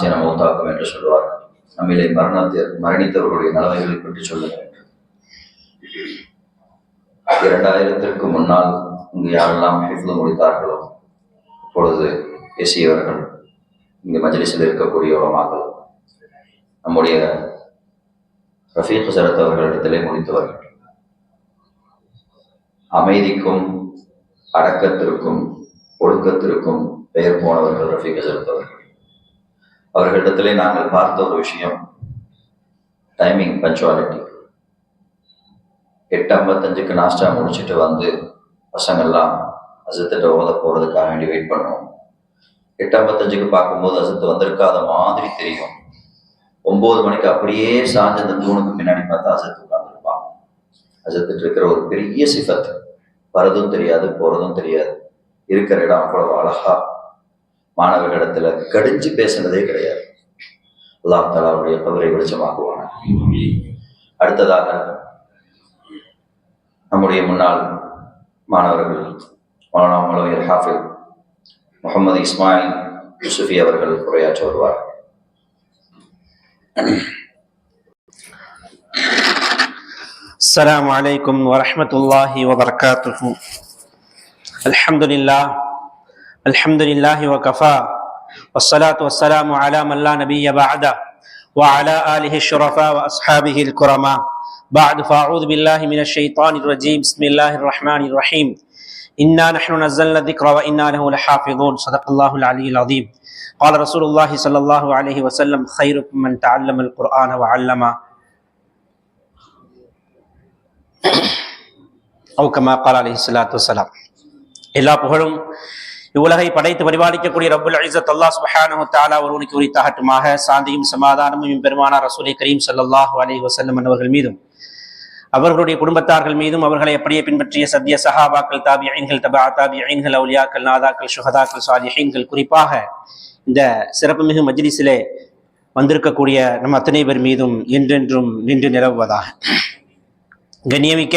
ஆசை நம்ம உண்டாக்கும் என்று சொல்லுவார்கள் நம்மளை மரணத்தை மரணித்தவர்களுடைய நலவைகளை பற்றி சொல்ல வேண்டும். இரண்டாயிரத்திற்கு முன்னால் இங்கு யாரெல்லாம் ஹிஃப்து முடித்தார்களோ இப்பொழுது பேசியவர்கள் இங்கு மஜ்லிஸில் இருக்கக்கூடிய உலமாக்கள் நம்முடைய ரஃபீக் சரத் அவர்களிடத்திலே முடித்தவர்கள் அமைதிக்கும் அடக்கத்திற்கும் ஒழுக்கத்திற்கும் பெயர் போனவர்கள் ரஃபீக் சரத் அவர்கள். அவர்களிடத்திலே நாங்கள் பார்த்த ஒரு விஷயம். டைமிங் பஞ்சுவாலிட்டி எட்டு ஐம்பத்தஞ்சுக்கு நாஸ்டா முடிச்சுட்டு வந்து பசங்கள்லாம் அசத்திட்ட ஓத போகிறதுக்காக வேண்டி வெயிட் பண்ணுவோம். எட்டு ஐம்பத்தஞ்சுக்கு பார்க்கும்போது அசத்து வந்திருக்காத மாதிரி தெரியும். ஒம்பது மணிக்கு அப்படியே சாஞ்ச அந்த தூணுக்கு பின்னாடி பார்த்தா அசத்து உட்காந்துருப்பான் அசத்துட்டு இருக்கிற ஒரு பெரிய சிஃபத் வரதும் தெரியாது போகிறதும் தெரியாது. இருக்கிற இடம் அவ்வளவு அழகா மாணவர்களிடத்துல கடிஞ்சு பேசுனதே கிடையாது அல்லாஹ் தாலாவுடைய கவரை வெளிச்சமாக்குவாங்க அடுத்ததாக நம்முடைய முன்னாள் மாணவர்கள் மௌலானா மௌலவியர் ஹாஃபில் முகமது இஸ்மாயில் யூசுஃபி அவர்கள் உரையாற்ற வருவார் السلام عليكم ورحمة الله وبركاته الحمد لله الحمد لله وكفى والصلاة والسلام على من لا نبي بعده وعلى آله الشرفاء وأصحابه الكرماء بعد فأعوذ بالله من الشيطان الرجيم بسم الله الرحمن الرحيم إنا نحن نزلنا الذكر وإنا له لحافظون صدق الله العلي العظيم قال رسول الله صلى الله عليه وسلم خيركم من تعلم القرآن وعلمه அவுக்கமா கால் அலி சலாத்து வசலாம் எல்லா புகழும் இவ்வுலகை படைத்து பரிபாலிக்கக்கூடிய ரபுல் அலிசத் அல்லா சுப்ஹானஹு தாலா ஒருவனுக்கு உரித்தாகட்டுமாக சாந்தியும் சமாதானமும் பெருமானார் ரசூலை கரீம் சல்லாஹ் அலி வசல்லம் அவர்கள் மீதும் அவர்களுடைய குடும்பத்தார்கள் மீதும் அவர்களை அப்படியே பின்பற்றிய சத்திய சஹாபாக்கள் தாபி ஐன்கள் தபா தாபி ஐன்கள் அவுலியாக்கள் நாதாக்கள் சுஹதாக்கள் சாலிஹீன்கள் குறிப்பாக இந்த சிறப்புமிகு மஜ்லிஸிலே வந்திருக்கக்கூடிய நம் அத்தனை பேர் மீதும் என்றென்றும் நின்று நிலவுவதாக. கண்ணியமிக்க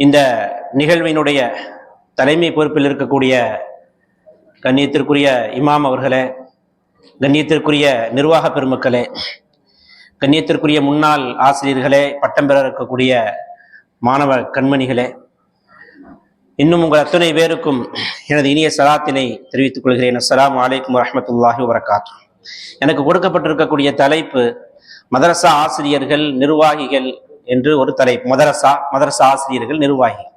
இந்த நிகழ்வினுடைய தலைமை பொறுப்பில் இருக்கக்கூடிய கண்ணியத்திற்குரிய இமாம் அவர்களே கண்ணியத்திற்குரிய நிர்வாக பெருமக்களே கண்ணியத்திற்குரிய முன்னாள் ஆசிரியர்களே பட்டம் பெற இருக்கக்கூடிய மாணவ கண்மணிகளே இன்னும் உங்கள் அத்துணை பேருக்கும் எனது இனிய சலாத்தினை தெரிவித்துக் கொள்கிறேன். அஸ்லாம் வலைக்கம் வரமத்துல்லாஹி வரகாத்து எனக்கு கொடுக்கப்பட்டிருக்கக்கூடிய தலைப்பு மதரசா ஆசிரியர்கள் நிர்வாகிகள் என்று ஒரு தலைப்பு. மதரசா மதரசா ஆசிரியர்கள் நிர்வாகிகள்.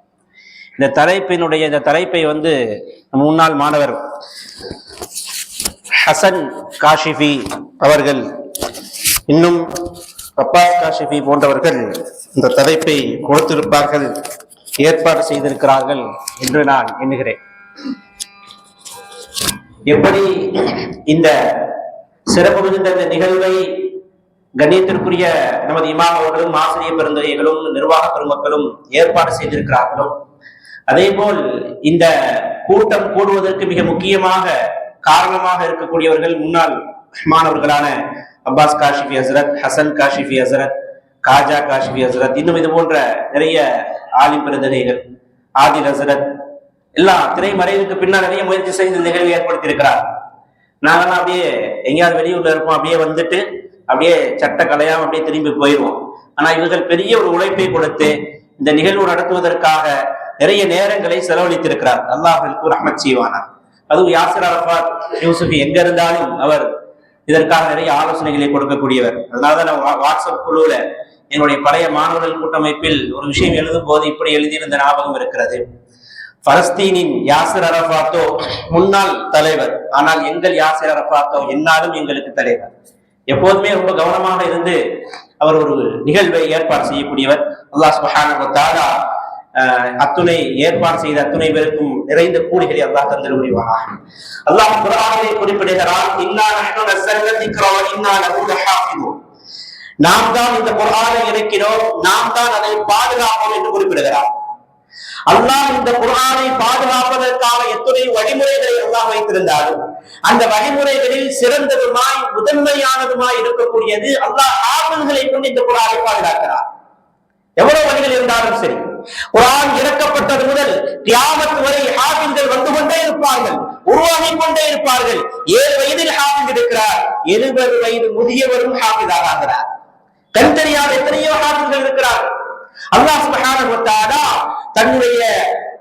இந்த தலைப்பினுடைய இந்த தலைப்பை வந்து முன்னாள் மாணவர் ஹசன் காஷிஃபி அவர்கள் இன்னும் அப்பா காஷிஃபி போன்றவர்கள் இந்த தலைப்பை கொடுத்திருப்பார்கள் ஏற்பாடு செய்திருக்கிறார்கள் என்று நான் எண்ணுகிறேன். எப்படி இந்த சிறப்பு மிகுந்த இந்த நிகழ்வை கண்ணியத்திற்குரிய நமது இமாம் அவர்களும் ஆசிரியர் பெருந்தகைகளும் நிர்வாக பெருமக்களும் ஏற்பாடு செய்திருக்கிறார்களோ அதே போல் இந்த கூட்டம் கூடுவதற்கு மிக முக்கியமாக காரணமாக இருக்கக்கூடியவர்கள் முன்னாள் மாணவர்களான அப்பாஸ் காஷிஃபி ஹசரத் ஹசன் காஷிஃபி ஹசரத் காஜா காஷிஃபி ஹசரத் இன்னும் இது போன்ற நிறைய ஆலிம் பெருந்தகைகள் ஆதில் ஹசரத் எல்லாம் திரைமறைவுக்கு பின்னால் நிறைய முயற்சி செய்து இந்த நிகழ்வை நாங்கெல்லாம் அப்படியே எங்கேயாவது வெளியூர்ல இருப்போம் அப்படியே வந்துட்டு அப்படியே சட்ட கலையாம அப்படியே திரும்பி போயிடுவோம் ஆனா இவர்கள் பெரிய ஒரு உழைப்பை கொடுத்து இந்த நிகழ்வு நடத்துவதற்காக நிறைய நேரங்களை செலவழித்திருக்கிறார். அல்லாஹிற்கு ரஹமத் செய்வானார். அதுவும் யாசர் அரபாத் யூசுஃபி எங்க இருந்தாலும் அவர் இதற்காக நிறைய ஆலோசனைகளை கொடுக்கக்கூடியவர். அதனால நான் வாட்ஸ்அப் குழுவில் என்னுடைய பழைய மாணவர்கள் கூட்டமைப்பில் ஒரு விஷயம் எழுதும் போது இப்படி எழுதியிருந்த ஞாபகம் இருக்கிறது. பலஸ்தீனின் யாசர் அரபாத்தோ முன்னாள் தலைவர். ஆனால் எங்கள் யாசர் அரபாத்தோ என்னாலும் எங்களுக்கு தலைவர். எப்போதுமே ரொம்ப கவனமாக இருந்து அவர் ஒரு நிகழ்வை ஏற்பாடு செய்யக்கூடியவர். அல்லாஹ் சுப்ஹானஹு தாரா அத்துணை ஏற்பாடு செய்த அத்துணை பேருக்கும் நிறைந்த கூலிகளை அல்லாஹ் தந்திரு புரிவானாக. அல்லாஹ் குரானிலே குறிப்பிடுகிறான் நாம் தான் இந்த குரானை இறக்கிறோம் நாம் தான் அதை பாதுகாப்போம் என்று குறிப்பிடுகிறார். அல்லாஹ் இந்த குரானை பாதுகாப்பதற்கான எத்துணை வழிமுறைகளை எல்லாம் வைத்திருந்தாலும் அந்த வழிமுறைகளில் சிறந்ததுமாய் முதன்மையானதுமாய் இருக்கக்கூடியது அல்லாஹ் ஆபல்களை கொண்டு இந்த குரானை பாதுகாக்கிறார். எவ்வளவு வழிகள் இருந்தாலும் சரி குரான் இறக்கப்பட்டது முதல் தியாமத்து வரை ஹாபிங்கள் வந்து கொண்டே இருப்பார்கள் உருவாகி கொண்டே இருப்பார்கள். ஏழு வயதில் ஹாபிங் இருக்கிறார் எழுபது வயது முதியவரும் ஹாபிதாக ஆகிறார் கண் தெரியாத எத்தனையோ ஹாபிங்கள் இருக்கிறார் அல்லாஹ் சுபஹானஹு வ தன்னுடைய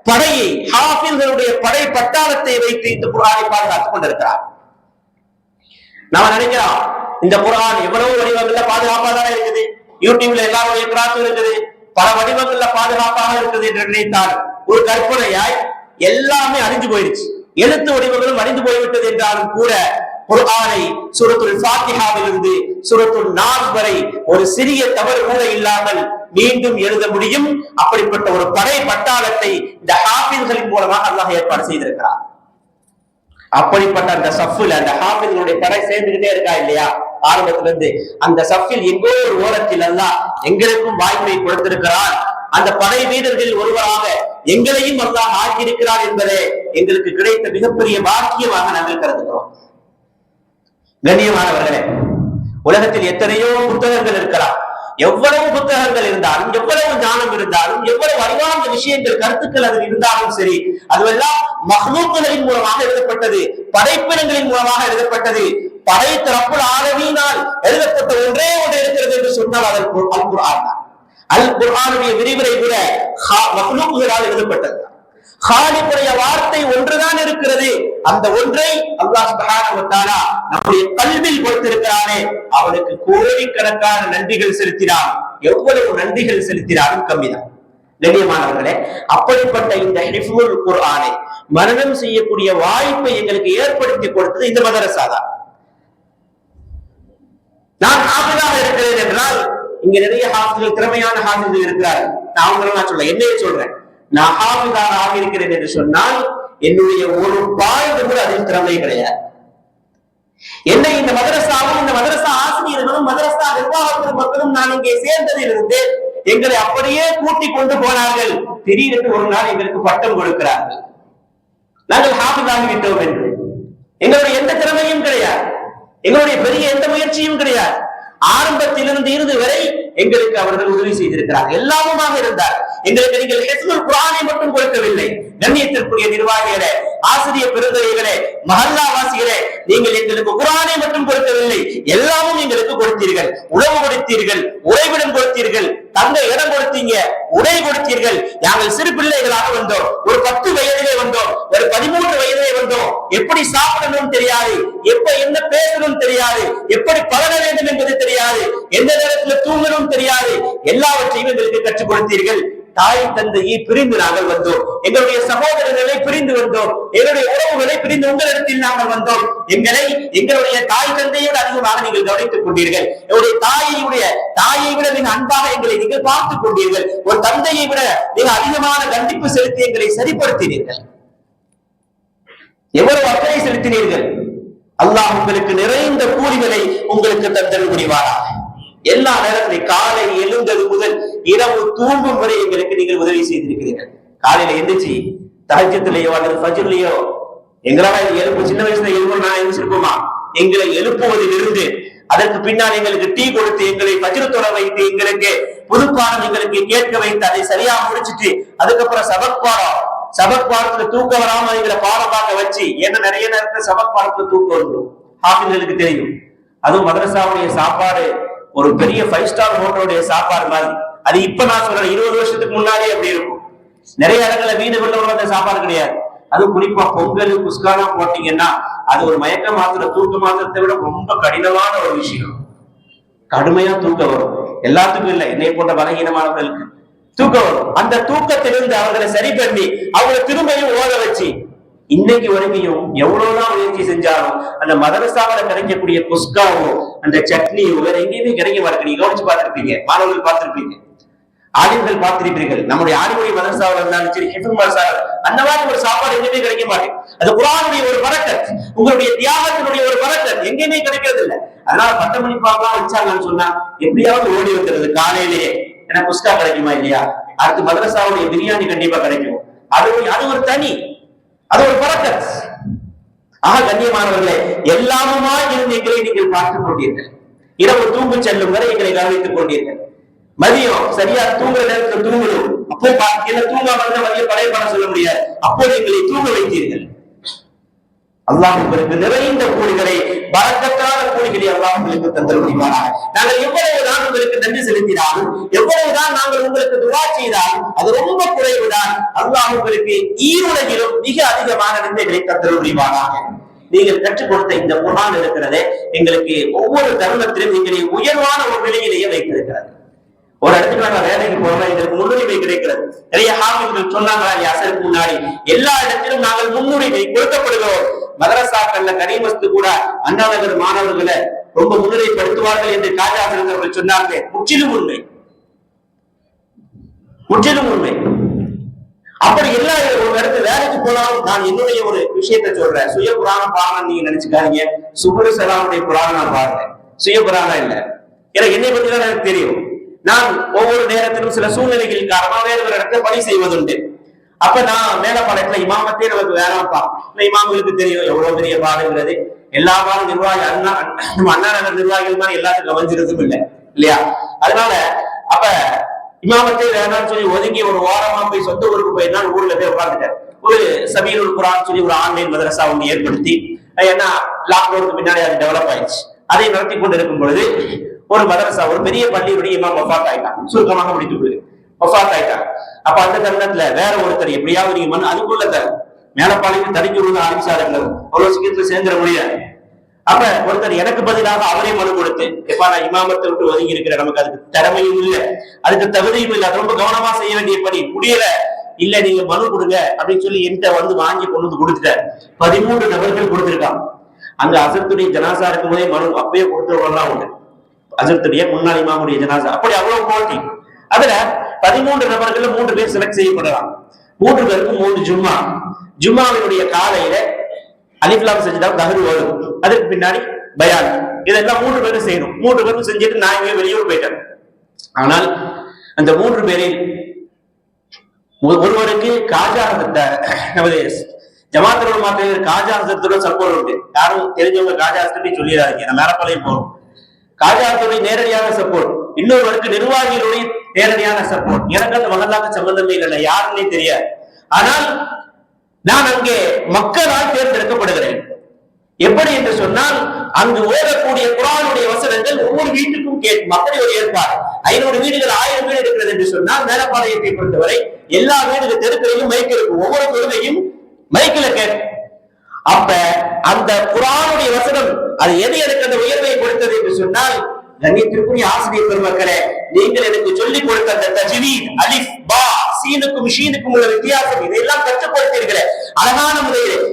படையை ஹாஃபிஸ்களுடைய படை பட்டாளத்தை வைத்து இந்த குரானை பாதுகாத்துக் கொண்டிருக்கிறார். நாம நினைக்கிறோம் இந்த குரான் எவ்வளவு வடிவங்கள்ல பாதுகாப்பா தானே இருக்குது? யூடியூப்ல எல்லாருடைய கிராஸும் இருக்குது. பல வடிவங்கள்ல பாதுகாப்பாக இருக்குது என்று நினைத்தால் ஒரு கற்பனையாய் எல்லாமே அழிஞ்சு போயிடுச்சு. எழுத்து வடிவங்களும் அழிந்து போய்விட்டது என்றாலும் கூட குர்ஆனை சூரத்துல் ஃபாத்திஹாவிலிருந்து சூரத்துல் நாஸ் வரை ஒரு சிறிய தவறு கூட இல்லாமல் மீண்டும் எழுத முடியும். அப்படிப்பட்ட ஒரு படை பட்டாளத்தை இந்த ஹாஃபிஸ்களின் மூலமாக அல்லாஹ் ஏற்பாடு செய்திருக்கிறார் அப்படிப்பட்ட அந்த சஃபில் அந்த ஹாஃபிஸ்களுடைய படை சேர்ந்துகிட்டே இருக்கா இல்லையா? ஆரம்பத்துல இருந்து அந்த சஃபில் எங்கோ ஒரு ஓரத்தில் எல்லாம் எங்களுக்கும் வாய்ப்பை கொடுத்திருக்கிறார். அந்த படை வீரர்களில் ஒருவராக எங்களையும் அல்லாஹ் ஆக்கியிருக்கிறார் என்பதே எங்களுக்கு கிடைத்த மிகப்பெரிய பாக்கியமாக நாங்கள் கருதுகிறோம். கண்ணியமானவர்களே உலகத்தில் எத்தனையோ புத்தகங்கள் இருக்கிறார் எவ்வளவு புத்தகங்கள் இருந்தாலும் எவ்வளவு ஞானம் இருந்தாலும் எவ்வளவு அறிவார்ந்த விஷயங்கள் கருத்துக்கள் அதில் இருந்தாலும் சரி அதுவெல்லாம் மஹ்லூக்குகளின் மூலமாக எழுதப்பட்டது படைப்பினங்களின் மூலமாக எழுதப்பட்டது. படை தரப்புள் ஆரவியினால் எழுதப்பட்ட ஒன்றே ஒன்று இருக்கிறது என்று சொன்னால் அதன் அல் குர்ஆன் தான். அல் குர்ஆனுடைய விரிவுரை கூட ஹா- மஹ்லூக்குகளால் எழுதப்பட்டது ஹாலிப்புடைய வார்த்தை ஒன்றுதான் இருக்கிறது. அந்த ஒன்றை அல்லாஹ் சுப்ஹானஹு நம்முடைய கல்வில் கொடுத்திருக்கிறானே. அவனுக்கு கோடிக்கணக்கான நன்றிகள் செலுத்தினான். எவ்வளவு நன்றிகள் செலுத்தினாலும் கம்மிதான். கண்ணியமானவர்களே அப்படிப்பட்ட இந்த ஹிஃபுல் குர்ஆனை மரணம் செய்யக்கூடிய வாய்ப்பை எங்களுக்கு ஏற்படுத்தி கொடுத்தது இந்த மதரசா தான். நான் ஹாஃபிஸாக இருக்கிறேன் என்றால் இங்க நிறைய ஹாஃபிகள் திறமையான ஹாஃபிகள் இருக்கிறார்கள். நான் அவங்கள நான் சொல்ல என்னையே சொல்றேன். நான் ஆகியிருக்கிறேன் என்று சொன்னால் என்னுடைய ஒரு பாயிண்ட் கூட அதில் திறமை கிடையாது. என்னை இந்த மதரசாவும் இந்த மதரசா ஆசிரியர்களும் மதரசா நிர்வாகத்தின் மக்களும் நான் இங்கே சேர்ந்ததிலிருந்து எங்களை அப்படியே கூட்டி கொண்டு போனார்கள். திடீரென்று ஒரு நாள் எங்களுக்கு பட்டம் கொடுக்கிறார்கள். நாங்கள் ஹாபிதாகி விட்டோம் என்று. எங்களுடைய எந்த திறமையும் கிடையாது. எங்களுடைய பெரிய எந்த முயற்சியும் கிடையாது. ஆரம்பத்திலிருந்து இருந்து வரை எங்களுக்கு அவர்கள் உதவி செய்திருக்கிறார் எல்லாமுமாக இருந்தார். எங்களுக்கு நீங்கள் ஹெஸ்முல் குரானை மட்டும் கொடுக்கவில்லை. கண்ணியத்திற்குரிய நிர்வாகிகளே ஆசிரியர் பெருந்தகைகளே மகல்லாவாசிகளே நீங்கள் எங்களுக்கு குரானை மட்டும் கொடுக்கவில்லை எல்லாமும் எங்களுக்கு கொடுத்தீர்கள். உணவு கொடுத்தீர்கள் உறைவிடம் கொடுத்தீர்கள் தங்க இடம் கொடுத்தீங்க உடை கொடுத்தீர்கள். நாங்கள் சிறு பிள்ளைகளாக வந்தோம் ஒரு பத்து வயதிலே வந்தோம் ஒரு பதிமூன்று வயதிலே வந்தோம். எப்படி சாப்பிடணும் தெரியாது எப்ப என்ன பேசணும் தெரியாது எப்படி பழக வேண்டும் என்பது தெரியாது எந்த நேரத்துல தூங்கணும் தெரியாது எல்லாவற்றையும் எங்களுக்கு கற்றுக் கொடுத்தீர்கள். தாய் தந்தையை பிரிந்து நாங்கள் வந்தோம். எங்களுடைய சகோதரர்களை பிரிந்து வந்தோம். எங்களுடைய உறவுகளை பிரிந்து உங்களிடத்தில் நாங்கள் வந்தோம். எங்களை எங்களுடைய தாய் தந்தையோடு அதிகமாக நீங்கள் கவனித்துக் கொண்டீர்கள். எங்களுடைய தாயையுடைய தாயை விட மிக அன்பாக எங்களை நீங்கள் பார்த்துக் கொண்டீர்கள். ஒரு தந்தையை விட மிக அதிகமான கண்டிப்பு செலுத்தி எங்களை சரிப்படுத்தினீர்கள். எவ்வளவு அக்கறை செலுத்தினீர்கள்? அல்லாஹ் உங்களுக்கு நிறைந்த கூலிகளை உங்களுக்கு தந்தல் புரிவாராக. எல்லா நேரத்திலும் காலை எழுந்தது முதல் இரவு தூங்கும் வரை எங்களுக்கு நீங்கள் உதவி செய்திருக்கிறீர்கள். காலையில எந்திரிச்சு தஹஜத்திலேயோ அல்லது ஃபஜ்ர்லயோ எங்களால எழுப்பு சின்ன வயசுல எழுப்ப நான் எழுந்திருப்போமா? எங்களை எழுப்புவதிலிருந்து அதற்கு பின்னால் எங்களுக்கு டீ கொடுத்து எங்களை பஜ்ரத்தொட வைத்து எங்களுக்கு புதுப்பாடம் எங்களுக்கு கேட்க வைத்து அதை சரியா முடிச்சிட்டு அதுக்கப்புறம் சபக் பாடம். சபக் பாடத்துல தூக்க வராம எங்களை பாடம் பார்க்க வச்சு ஏன்னா நிறைய நேரத்துல சபக் பாடத்துல வரணும் வந்துடும். ஹாஃபிங்களுக்கு தெரியும். அதுவும் மதரசாவுடைய சாப்பாடு ஒரு பெரிய ஃபைவ் ஸ்டார் ஹோட்டலுடைய சாப்பாடு மாதிரி. அது இப்ப நான் சொல்றேன் இருபது வருஷத்துக்கு முன்னாடியே அப்படி இருக்கும். நிறைய இடங்கள்ல வீடுகள்ல அந்த சாப்பாடு கிடையாது. அது குறிப்பா பொங்கல் குஸ்கானா போட்டீங்கன்னா அது ஒரு மயக்க மாத்திர தூக்க மாத்திரத்தை விட ரொம்ப கடினமான ஒரு விஷயம். கடுமையா தூக்கம் வரும். எல்லாத்துக்கும் இல்லை. என்னை போன்ற பலகீனமானவர்களுக்கு தூக்கம் வரும். அந்த தூக்கத்திலிருந்து அவர்களை சரி பண்ணி அவங்களை திரும்பியும் ஓத வச்சு இன்னைக்கு வரைக்கும் எவ்வளவுதான் முயற்சி செஞ்சாலும் அந்த மதரசாவில கிடைக்கக்கூடிய குஸ்காவோ அந்த சட்னியோ வேற எங்கேயுமே கிடைக்க மாட்டேங்குது. நீங்க கவனிச்சு பார்த்திருப்பீங்க. மாணவர்கள் பார்த்திருப்பீங்க. ஆலிம்கள் பார்த்திருப்பீர்கள். நம்முடைய ஆலிமொழி மதரசாவில் இருந்தாலும் சரி ஹிஃபுல் மதரசா அந்த மாதிரி ஒரு சாப்பாடு எங்கேயுமே கிடைக்க மாட்டேன். அது குரானுடைய ஒரு பறக்கத் உங்களுடைய தியாகத்தினுடைய ஒரு பறக்கத் எங்கேயுமே கிடைக்கிறது இல்லை அதனால பத்து மணி பாக்கலாம் வச்சாங்கன்னு சொன்னா எப்படியாவது ஓடி வந்துருது காலையிலேயே. எனக்கு புஸ்கா கிடைக்குமா இல்லையா? அடுத்து மதரசாவுடைய பிரியாணி கண்டிப்பா கிடைக்கும். அது ஒரு- அது ஒரு தனி அது ஒரு பறக்கத் ஆக கண்ணியமானவர்களே எல்லாமுமா இருந்து எங்களை நீங்கள் பார்த்துக் கொண்டீர்கள். இரவு தூங்கு செல்லும் வரை எங்களை கவனித்துக் கொண்டீர்கள். மதியம் சரியா தூங்குற நேரத்துல தூங்கணும். அப்போ என்ன தூங்காம இருந்தா மதியம் பழைய பணம் சொல்ல முடியாது. அப்போ எங்களை தூங்க வைத்தீர்கள். அல்லாஹ் உங்களுக்கு நிறைந்த கூலிகளை பரக்கத்தான கூலிகளை அல்லாஹ் உங்களுக்கு தந்தல் முடிவாராக நாங்கள் எவ்வளவுதான் உங்களுக்கு நன்றி செலுத்தினாலும் எவ்வளவுதான் நாங்கள் உங்களுக்கு துவா செய்தால் அது ரொம்ப குறைவுதான் அல்லாஹ் உங்களுக்கு ஈருலகிலும் மிக அதிகமான நன்மைகளை தந்தல் முடிவாராக நீங்கள் கற்றுக் கொடுத்த இந்த குரான் இருக்கிறதே எங்களுக்கு ஒவ்வொரு தருணத்திலும் எங்களை உயர்வான ஒரு நிலையிலேயே வைத்திருக்கிறது. ஒரு இடத்துக்கு நாங்க வேலைக்கு போறோம் இதற்கு முன்னுரிமை கிடைக்கிறது. நிறைய ஹாமிகள் சொன்னாங்களா இல்லையா அசருக்கு முன்னாடி. எல்லா இடத்திலும் நாங்கள் முன்னுரிமை கொடுக்கப்படுகிறோம். மதரசாக்கள்ல கனிமஸ்து கூட அண்ணாநகர் மாணவர்களை ரொம்ப முன்னிலைப்படுத்துவார்கள் என்று காஜாசன் அவர்கள் சொன்னார்கள். முற்றிலும் உண்மை. முற்றிலும் உண்மை. அப்படி எல்லா ஒரு இடத்துல வேலைக்கு போனாலும் நான் என்னுடைய ஒரு விஷயத்தை சொல்றேன். சுய புராணம் பாருங்க நீங்க நினைச்சுக்காதீங்க. சுபரு சலாமுடைய புராணம் நான் பாருங்க சுய புராணம் இல்ல. ஏன்னா என்னை பத்தி தான் எனக்கு தெரியும். நான் ஒவ்வொரு நேரத்திலும் சில சூழ்நிலைகள் காரணமாக வேறு ஒரு இடத்துல பணி செய்வதுண்டு. அப்ப நான் மேலப்பாளையத்துல இமாமத்தே நமக்கு வேணாம்ப்பா. இந்த இமாம்களுக்கு தெரியும் எவ்வளவு பெரிய பாடுங்கிறது. எல்லா பாடம் நிர்வாகி அண்ணா நம்ம அண்ணா நகர் நிர்வாகிகள் மாதிரி எல்லாத்துக்கும் கவனிச்சிருக்கும் இல்லை. இல்லையா? அதனால அப்ப இமாமத்தே வேணாம்னு சொல்லி ஒதுங்கி ஒரு ஓரமா போய் சொந்த ஊருக்கு போய் ஊர்ல போய் உட்கார்ந்துட்டேன் ஒரு சபீருல் குரான் சொல்லி ஒரு ஆன்லைன் மதரசா ஒன்று ஏற்படுத்தி ஏன்னா லாக்டவுனுக்கு முன்னாடி அது டெவலப் ஆயிடுச்சு. அதை நடத்தி கொண்டு இருக்கும் பொழுது ஒரு மதரசா ஒரு பெரிய பள்ளியுடைய இமாம் வஃபாத் ஆயிட்டான் சுருக்கமாக முடித்து விடுது வஃபாத் ஆயிட்டான் அப்ப அந்த தருணத்துல வேற ஒருத்தர் எப்படியாவது நீங்க மண் அதுக்குள்ள த- மேலப்பாளையம் தடுக்கி விழுந்து ஆரம்பிச்சாருங்க. அவ்வளவு சீக்கிரத்துல சேர்ந்துட முடியாது. அப்ப ஒருத்தர் எனக்கு பதிலாக அவரே மனு கொடுத்து எப்பா நான் இமாமத்தை விட்டு ஒதுங்கி இருக்கிறேன். நமக்கு அதுக்கு திறமையும் இல்ல. அதுக்கு தகுதியும் இல்ல. ரொம்ப கவனமா செய்ய வேண்டிய பணி முடியல. இல்ல நீங்க மனு கொடுங்க அப்படின்னு சொல்லி என்கிட்ட வந்து வாங்கி கொண்டு வந்து கொடுத்துட்டார். பதிமூன்று நபர்கள் கொடுத்திருக்கான் அங்க அசத்துடைய ஜனாசா இருக்கும் போதே மனு அப்பயே கொடுத்துருவாங்க உண்டு. அசத்துடைய முன்னாள் இமாமுடைய ஜனாசா. அப்படி அவ்வளவு போட்டி. அதுல பதிமூன்று நபர்கள் மூன்று பேர் செலக்ட் செய்யப்படலாம். மூன்று பேருக்கும் மூன்று ஜும்மா. ஜும்மாவினுடைய காலையில அலிஃப்லாம் செஞ்சுதான் தகரு வரும். அதுக்கு பின்னாடி பயான். இதெல்லாம் மூன்று பேரும் செய்யணும். மூன்று பேரும் செஞ்சுட்டு நான் இங்கே வெளியூர் போயிட்டேன். ஆனால் அந்த மூன்று பேரில் ஒருவருக்கு காஜா ஹசரத்த- நமது ஜமாத்தோட மாத்திர காஜா சப்போர்ட் உண்டு. யாரும் தெரிஞ்சவங்க காஜா ஹசரத்தை சொல்லிடாதீங்க. நான் மேலப்பாளையம் போறோம். காஜாத்துடைய நேரடியான சப்போர்ட் இன்னொருவருக்கு நிர்வாகிகளுடைய நேரடியான சப்போர்ட் எனக்கு அந்த மகளாக சம்பந்தமே இல்லை யாருன்னே தெரியாது. ஆனால் நான் அங்கே மக்களால் தேர்ந்தெடுக்கப்படுகிறேன். எப்படி என்று சொன்னால் அங்கு ஓதக்கூடிய குரானுடைய வசனங்கள் ஒவ்வொரு வீட்டுக்கும் கேட்கும் அப்படி ஒரு ஏற்பாடு. ஐநூறு வீடுகள் ஆயிரம் வீடு இருக்கிறது என்று சொன்னால் மேலப்பாளையத்தை பொறுத்தவரை எல்லா வீடுகள் தெருக்களையும் மைக் இருக்கும். ஒவ்வொரு குழந்தையும் மைக்கில கேட்கும் அப்ப அந்த குரானுடைய வசனம் அது எது எனக்கு அந்த உயர்வை கொடுத்தது என்று சொன்னால் கண்ணியத்திற்குரிய ஆசிரியர் பெருமக்களே நீங்கள் எனக்கு சொல்லிக் கொடுத்த அந்த தஜ்வீத் அலிஃப் பா சீனுக்கும் ஷீனுக்கும் உள்ள வித்தியாசம் இதையெல்லாம் கற்றுக் கொடுத்தீர்களே அழகான முறையில்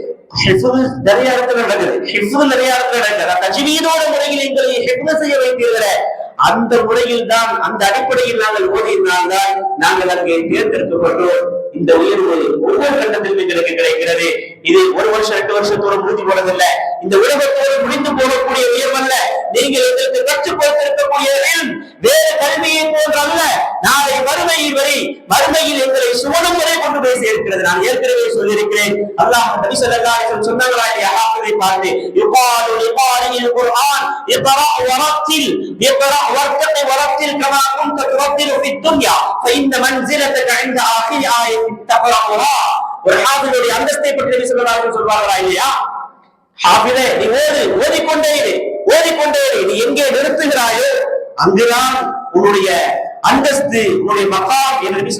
நிறைய இடத்துல நடக்குது. ஹிஃபு நிறைய இடத்துல நடக்குது. அந்த தஜ்வீதோட முறையில் எங்களை ஹிஃபுல் செய்ய வைத்தீர்களே. அந்த முறையில் தான் அந்த அடிப்படையில் நாங்கள் ஓடியிருந்தால்தான் நாங்கள் அங்கே தேர்ந்தெடுக்கப்பட்டோம். இந்த உயர்வு ஒவ்வொரு கட்டத்திலும் எங்களுக்கு கிடைக்கிறது. இது ஒரு வருஷம் ரெண்டு வருஷத்தோட முடிஞ்சு போனதில்லை. இந்த உலகத்தோடு முடிந்து போகக்கூடிய உயர்வல்ல நீங்கள் எங்களுக்கு கற்றுக் கொடுத்திருக்கக்கூடிய இல்ம் வேறு கல்வியை போன்றல்ல நாளை மறுமையில் வரை மறுமையில் எங்களை சுவனம் வரை கொண்டு போய் சேர்க்கிறது நான் ஏற்கனவே சொல்லியிருக்கிறேன் அல்லாஹ் நபி ஸல்லல்லாஹு அலைஹி வஸல்லம் சொன்னாங்களா இல்லையா ஹாஃபிதை பார்த்து யுகாலு லிகாரியில் குர்ஆன் இக்ரா வரத்தில் இக்ரா வர்த்தகி வரத்தில் கமா குன்த துரத்திலு ஃபி துன்யா فإن منزلتك عند آخر آية تقرأها ஒரு ஹாஃபிதுடைய அந்தஸ்தை பற்றி நபி ஸல்லல்லாஹு அலைஹி வஸல்லம் சொல்வார்களா இல்லையா ஹாஃபிதே நீ ஓது ஓதிக்கொண்டே இரு ஓதிக்கொண்டே இரு. நீ எங்கே நிறுத்துகிறாயோ அங்குதான் உன்னுடைய அந்தஸ்து உன்னுடைய மகாம் என்று நபி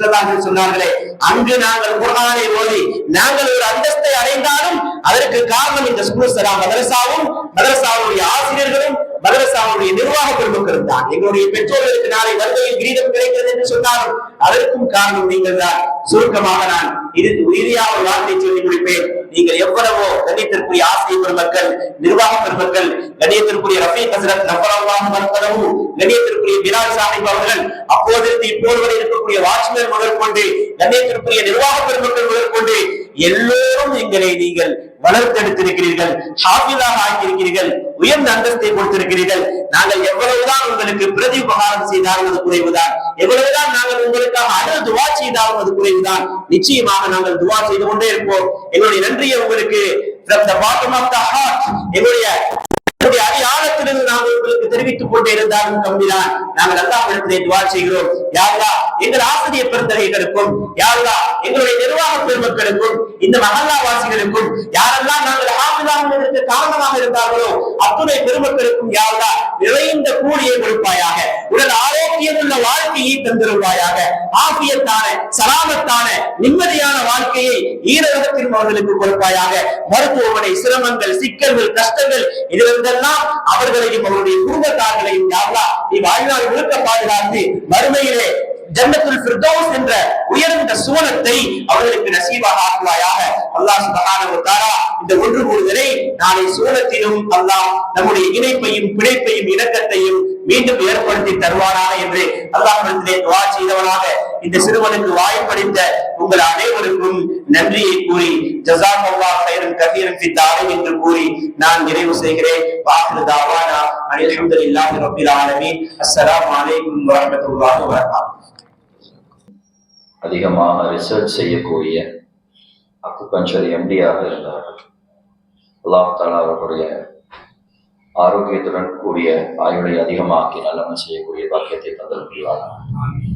சொன்னார்களே. அங்கு நாங்கள் குரானை ஓதி நாங்கள் ஒரு அந்தஸ்தை அடைந்தாலும் அதற்கு காரணம் இந்த சுப்ரு மதரசாவும் மதரசாவுடைய ஆசிரியர்களும் மதரசாவுடைய நிர்வாக பெருமக்களும் தான். எங்களுடைய பெற்றோர்களுக்கு நாளை வருகையில் கிரீடம் கிடைக்க என்று சொன்னாலும் அதற்கும் காரணம் நீங்கள் தான் சுருக்கமாக நான் இது உறுதியாக ஒரு வார்த்தை சொல்லி முடிப்பேன் நீங்கள் எவ்வளவோ கண்ணியத்திற்குரிய ஆசிரியர் பெருமக்கள் நிர்வாக பெருமக்கள் கண்ணியத்திற்குரிய ரஃபீக் கசரத் நபரவாக மறுப்பதவும் கண்ணியத்திற்குரிய பிலால் சாஹிப் அவர்கள் அப்போதிருந்து இப்போது வரை இருக்கக்கூடிய வாட்ச்மேன் முதற்கொண்டு கண்ணியத்திற்குரிய நிர்வாக பெருமக்கள் முதற்கொண்டு எல்லோரும் எங்களை நீங்கள் வளர்த்தெடுத்திருக்கிறீர்கள் ஹாஃபிலாக ஆக்கியிருக்கிறீர்கள் உயர்ந்த அந்தஸ்தை கொடுத்திருக்கிறீர்கள். நாங்கள் எவ்வளவுதான் உங்களுக்கு பிரதி உபகாரம் செய்தாலும் அது குறைவுதான். எவ்வளவுதான் நாங்கள் உங்களுக்காக அழகு துவா செய்தாலும் அது குறைவுதான். நிச்சயமாக நாங்கள் துவா செய்து கொண்டே இருப்போம். எங்களுடைய நன்றியை உங்களுக்கு எங்களுடைய எங்களுடைய அடி நாங்கள் உங்களுக்கு தெரிவித்துக் கொண்டே இருந்தாலும் கம்மிதான். நாங்கள் அல்லாஹ்விடத்திலே துவா செய்கிறோம். யாருலா எங்கள் ஆசிரியர் பெருந்தகைகளுக்கும் யாருலா எங்களுடைய நிர்வாக பெருமக்களுக்கும் இந்த மகல்லா வாசிகளுக்கும் யாரெல்லாம் நாங்கள் ஆமிதாகுவதற்கு காரணமாக இருந்தார்களோ அத்துணை பெருமக்களுக்கும் யாருலா நிறைந்த கூலியை கொடுப்பாயாக உடல் ஆரோக்கியமுள்ள வாழ்க்கையை தந்திருவாயாக ஆபியத்தான சலாமத்தான நிம்மதியான வாழ்க்கையை ஈரகத்தின் அவர்களுக்கு கொடுப்பாயாக மருத்துவமனை சிரமங்கள் சிக்கல்கள் கஷ்டங்கள் இதிலிருந்து இதிலிருந்தெல்லாம் அவர்களையும் அவருடைய குடும்பத்தார்களையும் யாவலா நீ வாழ்நாள் முழுக்க பாதுகாத்து மறுமையிலே ஜன்னத்துல் ஃபிர்தௌஸ் என்ற உயர்ந்த சுவனத்தை அவர்களுக்கு நசீபாக ஆக்குவாயாக அல்லாஹ் சுப்ஹானஹு வ தஆலா இந்த ஒன்று கூடுதலை நாளை சுவனத்திலும் அல்லாஹ் நம்முடைய இணைப்பையும் பிணைப்பையும் இணக்கத்தையும் மீண்டும் ஏற்படுத்தி தருவானாக என்று அல்லாஹ் துஆ செய்தவனாக இந்த சிறுவனுக்கு வாய்ப்பளித்த உங்கள் அனைவருக்கும் நன்றியை கூறி ஜஸாக்கல்லாஹ் கைரன் கதீரன் ஃபி தாரின் என்று கூறி நான் நிறைவு செய்கிறேன். வாஹிரு தாவானா அல்ஹம்துலில்லாஹி ரப்பில் ஆலமீன். அஸ்ஸலாமு அலைக்கும் வரஹ்மத்துல்லாஹி வ பரகாத்துஹு அதிகமாக ரிசர்ச் செய்யக்கூடிய அக்குபஞ்சர் எம்டியாக இருந்தார்கள். அல்லாஹ் தாலா அவர்களுடைய ஆரோக்கியத்துடன் கூடிய ஆயுளை அதிகமாக்கி நல்லவன் செய்யக்கூடிய பாக்கியத்தை தந்தல் புரிவார்கள்